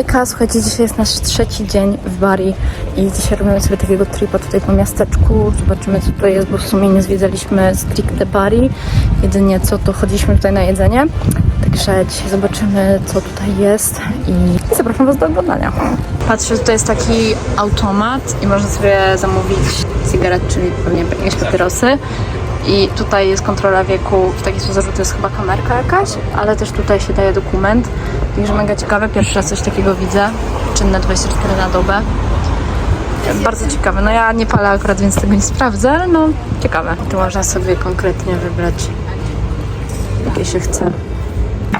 Hejka, słuchajcie, dzisiaj jest nasz trzeci dzień w Bari i dzisiaj robimy sobie takiego tripa tutaj po miasteczku. Zobaczymy, co tutaj jest, bo w sumie nie zwiedzaliśmy stricte Bari. Jedynie co, to chodziliśmy tutaj na jedzenie. Także dzisiaj zobaczymy, co tutaj jest i zapraszam Was do oglądania. Patrzę, tutaj jest taki automat i można sobie zamówić cygaret, czyli pewnie jakieś papierosy. I tutaj jest kontrola wieku w taki sposób, że to jest chyba kamerka jakaś, ale też tutaj się daje dokument. Także mega ciekawe, pierwszy raz coś takiego widzę. Czynne 24 na dobę. Bardzo ciekawe. No ja nie palę akurat, więc tego nie sprawdzę, ale no ciekawe. Tu można sobie konkretnie wybrać, jakie się chce.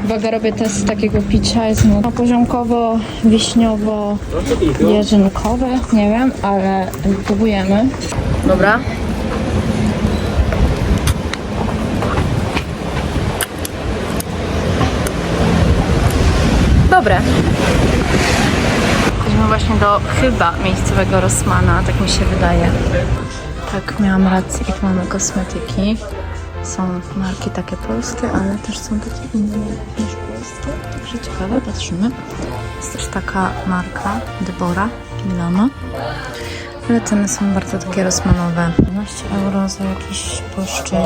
Uwaga, robię test takiego picia. Jest no poziomkowo, wiśniowo, jeżynkowe. Nie wiem, ale próbujemy. Dobra. Dobre. Chodzimy właśnie do chyba miejscowego Rossmana, tak mi się wydaje. Tak, miałam rację, jak mamy kosmetyki. Są marki takie polskie, ale też są takie inne niż polskie. Także ciekawe, patrzymy. Jest też taka marka Debora Milano. Ale ceny są bardzo takie Rossmanowe. 12 euro za jakiś błyszczyk.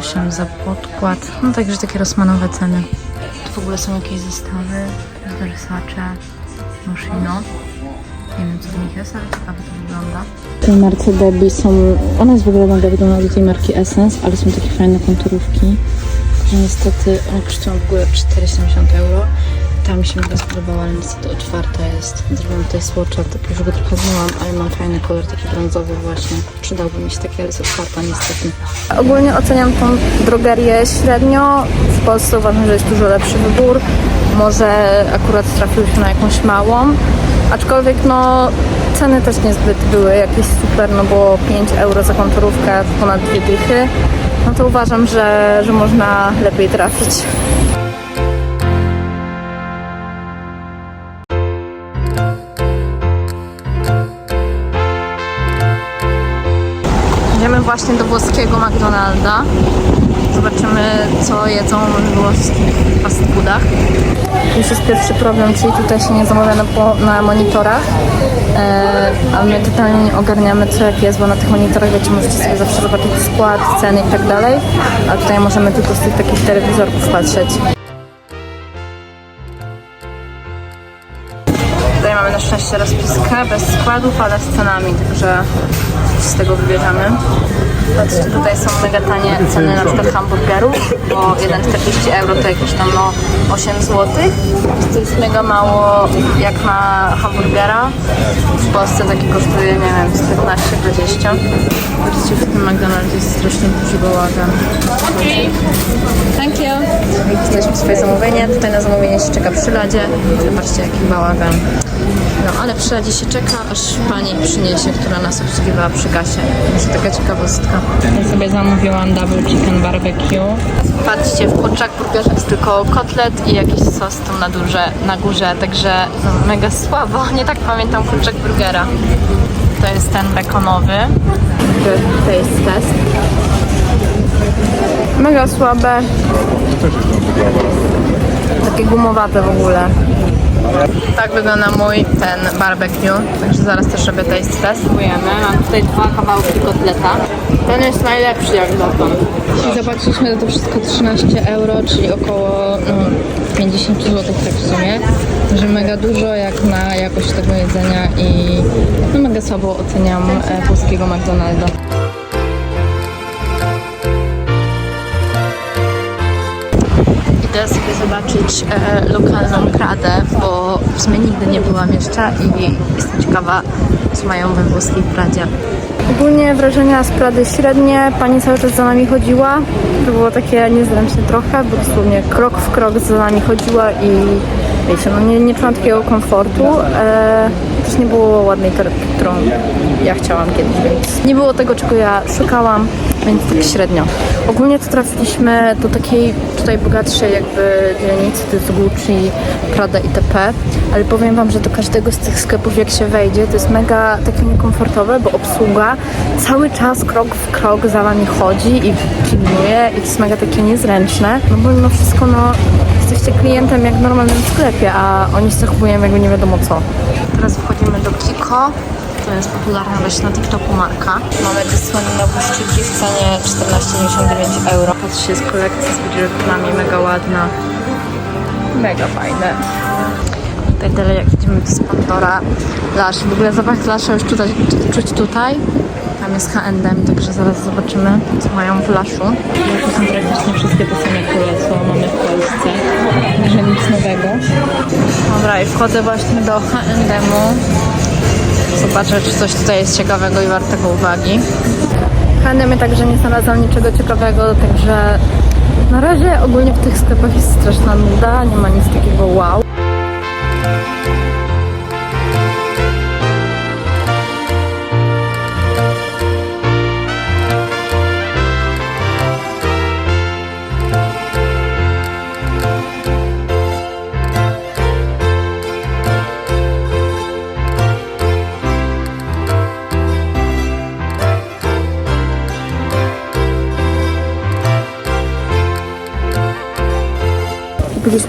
8 za podkład. No także takie Rossmanowe ceny. W ogóle są jakieś zestawy. Versace, Moschino. Nie wiem co w nich jest, ale ciekawie to wygląda. Tej marce Debbie są, ona jest w ogóle mega podobna do tej marki Essence, ale są takie fajne konturówki, niestety one kosztują w ogóle 470 euro. Ta mi się mega spodobała, ale niestety otwarta jest. Zrobiłam tutaj swatcha, tak już go trochę zmyłam, ale mam fajny kolor, taki brązowy właśnie. Przydałby mi się taki, ale jest otwarta niestety. Ogólnie oceniam tą drogerię średnio. W Polsce uważam, że jest dużo lepszy wybór. Może akurat trafiłyśmy na jakąś małą. Aczkolwiek no ceny też niezbyt były jakieś super, no bo 5 euro za konturówkę, ponad dwie dychy. No to uważam, że, że można lepiej trafić. Idziemy właśnie do włoskiego McDonalda. Zobaczymy, co jedzą w włoskich fast foodach. Już jest pierwszy problem, czyli tutaj się nie zamawia na, na monitorach, e, a my totalnie nie ogarniamy, co jak jest, bo na tych monitorach, wiecie, możecie sobie zawsze zobaczyć skład, ceny i tak dalej, a tutaj możemy tylko z tych takich telewizorków patrzeć. Tutaj mamy na szczęście rozpiskę bez składów, ale z cenami, także z tego wybierzemy. Patrzcie, tutaj są mega tanie ceny na przykład hamburgerów, bo 1,40 euro to jakieś tam no 8 zł. To jest mega mało jak na hamburgera. W Polsce taki kosztuje, nie wiem, 14-20. Patrzcie, w tym McDonald's jest strasznie duży bałagan. Thank you. Dostaliśmy swoje zamówienie. Tutaj na zamówienie się czeka przy ladzie. Zobaczcie, jaki bałagan. No, ale przy się czeka, aż pani przyniesie, która nas obsługiwała przy kasie. Jest taka ciekawostka. Ja sobie zamówiłam double chicken barbecue. Patrzcie, w kurczak burgerze jest tylko kotlet i jakiś sos tam na, duże, na górze, także no, mega słabo. Nie tak pamiętam kurczak burgera. To jest ten bekonowy. To jest test. Mega słabe. Takie gumowate w ogóle. Tak wygląda mój ten barbecue, także zaraz też robię taste test. Spróbujemy. Mam tutaj dwa kawałki kotleta. Ten jest najlepszy jak dotąd. I zapłaciliśmy za to wszystko 13 euro, czyli około no, 50 zł tak w sumie. Także mega dużo jak na jakość tego jedzenia i no, mega słabo oceniam e, polskiego McDonalda. Idę sobie zobaczyć e, lokalną Pradę, bo w sumie nigdy nie byłam jeszcze i jestem ciekawa, co mają we włoskiej Pradzie. Ogólnie wrażenia z Prady średnie. Pani cały czas za nami chodziła. To było takie niezręczne trochę, bo dosłownie krok w krok za nami chodziła i wiecie, no nie, nie czułam takiego komfortu. E, też nie było ładnej torebki, którą ja chciałam kiedyś, więc nie było tego, czego ja szukałam, więc tak średnio. Ogólnie to trafiliśmy do takiej tutaj bogatszej jakby dzielnicy, to jest Gucci, Prada itp. Ale powiem Wam, że do każdego z tych sklepów jak się wejdzie, to jest mega takie niekomfortowe, bo obsługa cały czas krok w krok za Wami chodzi i pilnuje i to jest mega takie niezręczne, no bo mimo wszystko no jesteście klientem jak w normalnym sklepie, a oni się zachowują jakby nie wiadomo co. Teraz wchodzimy do Kiko. To jest popularna właśnie na TikToku marka. Mamy dysłonne błyszczyki w cenie 14,99 euro. Patrzcie, jest kolekcja z budżetami, mega ładna. Mega fajne. Tutaj dalej jak idziemy to z Pandora Lash. W ogóle zapach Lasha już tutaj, czuć tutaj. Tam jest H&M, także zaraz zobaczymy, co mają w Lashu. To są praktycznie wszystkie te same kolory, co mamy w Polsce. Także nic nowego. Dobra, i wchodzę właśnie do H&M-u. Zobaczę, czy coś tutaj jest ciekawego i wartego uwagi. H&M także nie znalazłam niczego ciekawego, także na razie ogólnie w tych sklepach jest straszna nuda, nie ma nic takiego wow.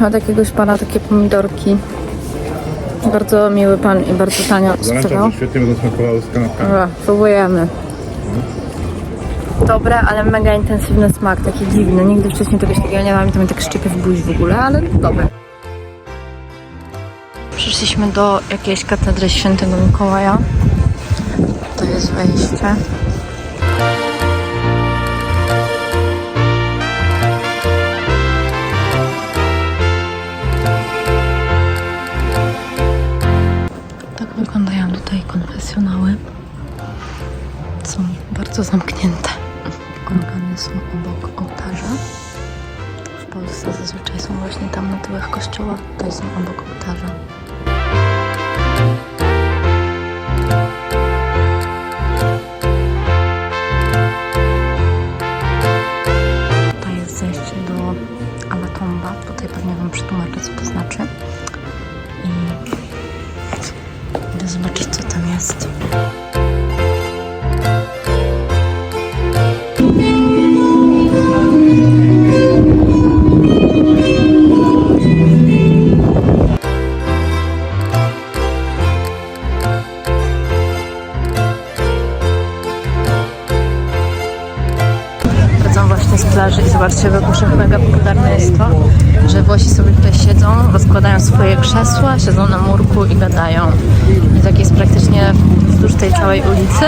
Kupiliśmy od jakiegoś pana takie pomidorki. Bardzo miły pan i bardzo tanio sprzedał. Zaręczam, że świetnie będą smakowały z kanapkami. Dobra, próbujemy. Dobre, ale mega intensywny smak, taki dziwny. Nigdy wcześniej czegoś takiego nie mam i to mi tak szczypie w buzi w ogóle, ale dobre. Przyszliśmy do jakiejś katedry świętego Mikołaja. To jest wejście. Bardzo zamknięte. Organy są obok ołtarza. W Polsce zazwyczaj są właśnie tam na tyłach kościoła, tutaj są obok ołtarza. Zobaczcie, we Włoszech mega popularne jest to, że Włosi sobie tutaj siedzą, rozkładają swoje krzesła, siedzą na murku i gadają. I tak jest praktycznie wzdłuż tej całej ulicy.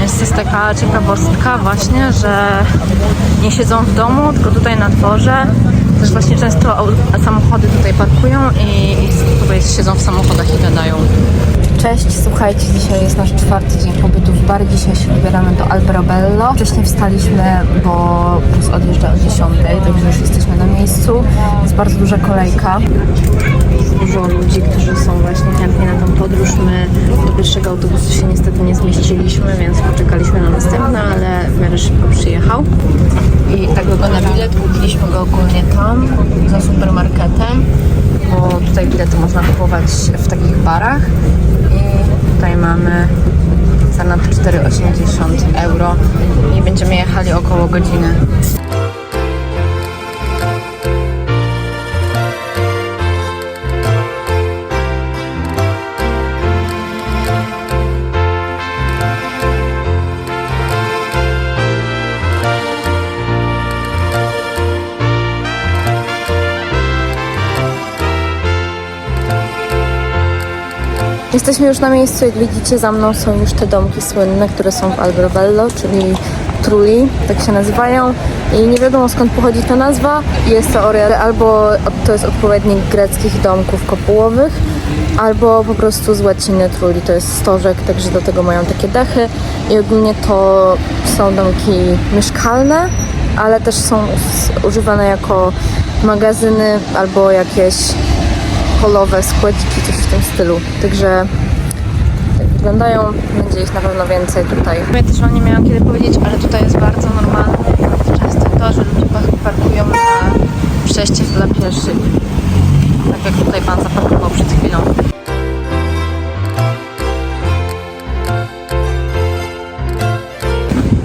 Więc to jest taka ciekawostka właśnie, że nie siedzą w domu, tylko tutaj na dworze. Też właśnie często samochody tutaj parkują i, i tutaj siedzą w samochodach i gadają. Cześć, słuchajcie, dzisiaj jest nasz czwarty dzień pobytu w bar. Dzisiaj się wybieramy do Alberobello. Wcześniej wstaliśmy, bo bus odjeżdża o 10, także już jesteśmy na miejscu. Jest bardzo duża kolejka. Jest dużo ludzi, którzy są właśnie chętni na tą podróż. My do pierwszego autobusu się niestety nie zmieściliśmy, więc poczekaliśmy na następny, ale w miarę szybko przyjechał. Wygląda bilet. Kupiliśmy go ogólnie tam, za supermarketem, bo tutaj bilety można kupować w takich barach. I tutaj mamy cenę to 4,80 euro i będziemy jechali około godziny. Jesteśmy już na miejscu, jak widzicie za mną są już te domki słynne, które są w Alberobello, czyli Trulli, tak się nazywają. I nie wiadomo skąd pochodzi ta nazwa. Jest to ori- albo to jest odpowiednik greckich domków kopułowych, albo po prostu z łaciny Trulli, to jest stożek, także do tego mają takie dechy. I ogólnie to są domki mieszkalne, ale też są używane jako magazyny albo jakieś polowe składziki, coś w tym stylu. Także tak wyglądają. Będzie ich na pewno więcej tutaj. Ja też wam nie miałam kiedy powiedzieć, ale tutaj jest bardzo normalne. Często to, że ludzie par- parkują na przejściach dla pieszych. Tak jak tutaj pan zaparkował przed chwilą.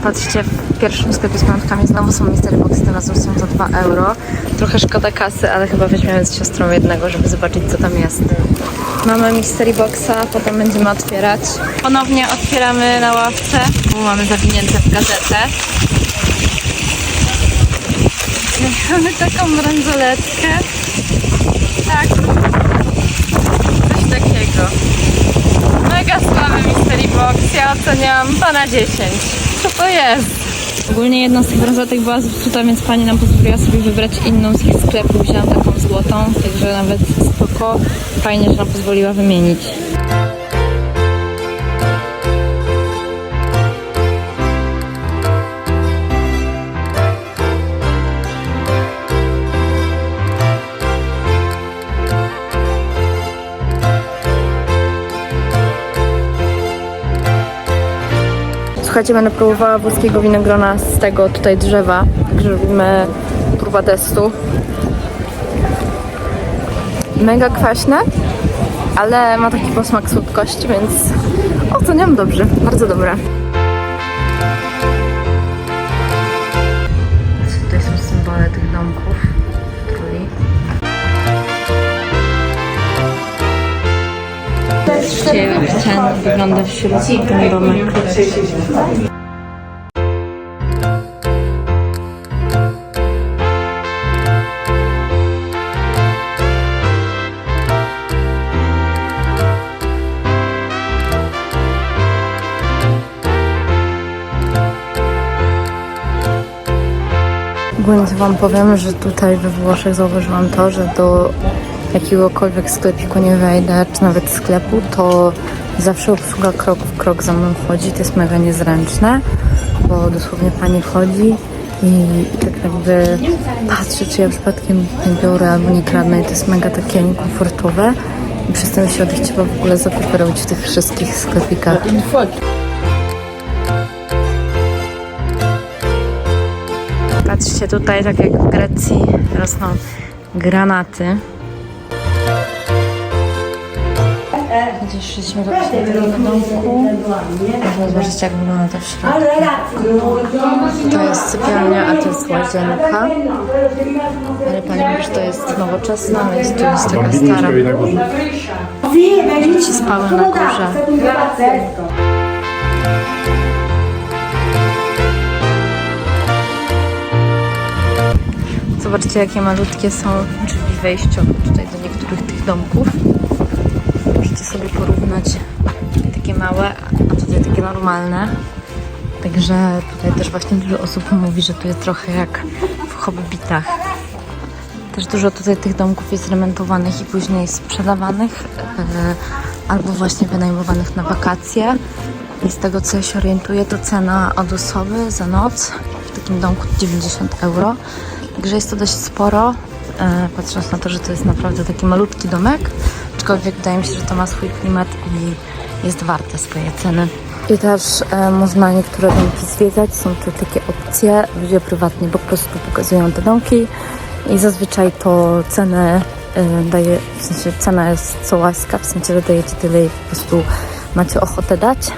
Patrzcie, w pierwszym sklepie z piątkami znowu są mystery boxy, tym razem są za 2 euro. Trochę szkoda kasy, ale chyba weźmiemy z siostrą jednego, żeby zobaczyć co tam jest. Mamy mystery boxa, potem będziemy otwierać. Ponownie otwieramy na ławce, bo mamy zawinięte w gazetę. Mamy taką bransoletkę. Tak. Coś takiego. Mega słaby Mystery Box. Ja oceniam 2 na 10. To jest? Ogólnie jedna z tych bransoletek była zepsuta, więc pani nam pozwoliła sobie wybrać inną z ich sklepu. Wzięłam taką złotą, także nawet spoko. Fajnie, że nam pozwoliła wymienić. Słuchajcie, będę próbowała włoskiego winogrona z tego tutaj drzewa. Także robimy próba testu. Mega kwaśne, ale ma taki posmak słodkości, więc oceniam dobrze, bardzo dobre. Jak ten wygląda domek. Ogólnie Wam powiem, że tutaj we Włoszech zauważyłam to, że do jakiegokolwiek sklepiku nie wejdę, czy nawet sklepu, to zawsze obsługa krok w krok za mną chodzi. To jest mega niezręczne, bo dosłownie pani wchodzi i tak jakby patrzy, czy ja przypadkiem nie biorę albo nie kradnę i to jest mega takie niekomfortowe. I przez ten środek trzeba w ogóle zakupy robić w tych wszystkich sklepikach. Patrzcie tutaj, tak jak w Grecji rosną granaty. Gdzieś szliśmy do tego domku. Można zobaczyć jak wygląda to w środku. To jest sypialnia, a to jest łazienka. Ale pani mówi, że to jest nowoczesna, więc tu jest taka stara. mieszkają na górze. Dzieci spały na górze. Zobaczcie, jakie malutkie są drzwi wejściowe tutaj do niektórych tych domków. Sobie porównać takie małe, a tutaj takie normalne. Także tutaj też właśnie dużo osób mówi, że tu jest trochę jak w Hobbitach. Też dużo tutaj tych domków jest remontowanych i później sprzedawanych e, albo właśnie wynajmowanych na wakacje. I z tego co ja się orientuję, to cena od osoby za noc w takim domku 90 euro. Także jest to dość sporo, e, patrząc na to, że to jest naprawdę taki malutki domek. Aczkolwiek wydaje mi się, że to ma swój klimat i jest warte swoje ceny. I też e, można niektóre domki zwiedzać. Są to takie opcje. Ludzie prywatni po prostu pokazują te domki i zazwyczaj to cenę e, daje, w sensie cena jest co łaska, w sensie, że dajecie tyle i po prostu macie ochotę dać.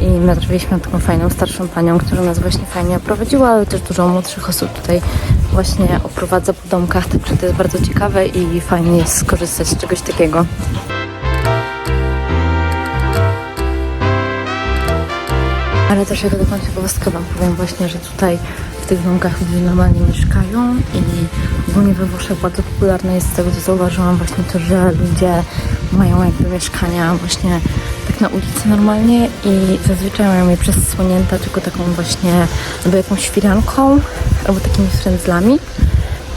I my trafiliśmy na taką fajną, starszą panią, która nas właśnie fajnie oprowadziła, ale też dużo młodszych osób tutaj właśnie oprowadza po domkach, także to jest bardzo ciekawe i fajnie jest skorzystać z czegoś takiego. Ale też jako taką ciekawostkę Wam powiem właśnie, że tutaj w tych domkach ludzie normalnie mieszkają i ogólnie we Włoszech bardzo popularne jest z tego, co zauważyłam właśnie to, że ludzie mają jakby mieszkania właśnie tak na ulicy normalnie i zazwyczaj mają je przesłonięte tylko taką właśnie albo jakąś firanką, albo takimi frędzlami.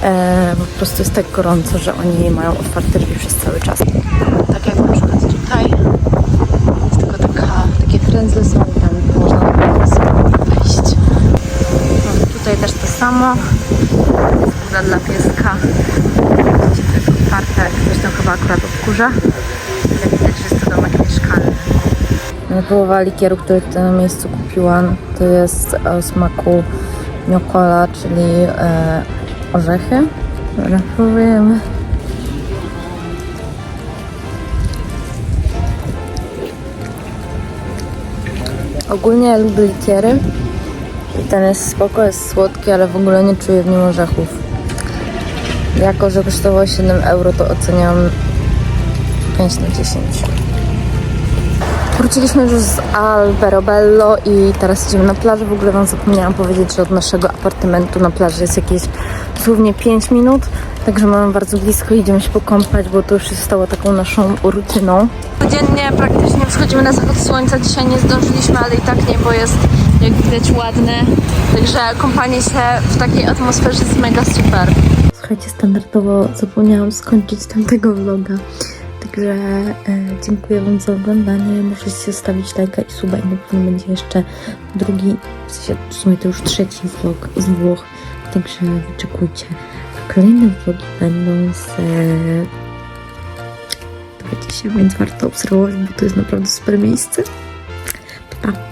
E, po prostu jest tak gorąco, że oni mają otwarte drzwi przez cały czas. Tak jak na przykład tutaj jest tylko taka, takie frędzle są i tam można wejść. No, tutaj też to samo. Jest dla pieska. Widzicie, to jest otwarte. Ktoś tam chyba akurat odkurza. Domek mieszkalny. Ja próbowała likieru, który tutaj na miejscu kupiłam. To jest o smaku gnoccola, czyli e, orzechy. Dobra, próbujemy. Ogólnie lubię likiery. I ten jest spoko, jest słodki, ale w ogóle nie czuję w nim orzechów. Jako, że kosztowało 7 euro, to oceniam 5 na 10. Wróciliśmy już z Alberobello i teraz idziemy na plażę. W ogóle Wam zapomniałam powiedzieć, że od naszego apartamentu na plaży jest jakieś dosłownie 5 minut, także mamy bardzo blisko. Idziemy się pokąpać, bo to już jest stało taką naszą rutyną. Codziennie praktycznie wschodzimy na zachód słońca. Dzisiaj nie zdążyliśmy, ale i tak niebo jest jak widać ładne. Także kąpanie się w takiej atmosferze jest mega super. Słuchajcie, standardowo zapomniałam skończyć tamtego vloga. Także e, dziękuję Wam za oglądanie. Możecie zostawić lajka i suba i na pewno będzie jeszcze drugi, w sensie w sumie to już trzeci vlog z Włoch. Także wyczekujcie. A kolejne vlogi będą z... E, się, więc warto obserwować, bo to jest naprawdę super miejsce. Pa.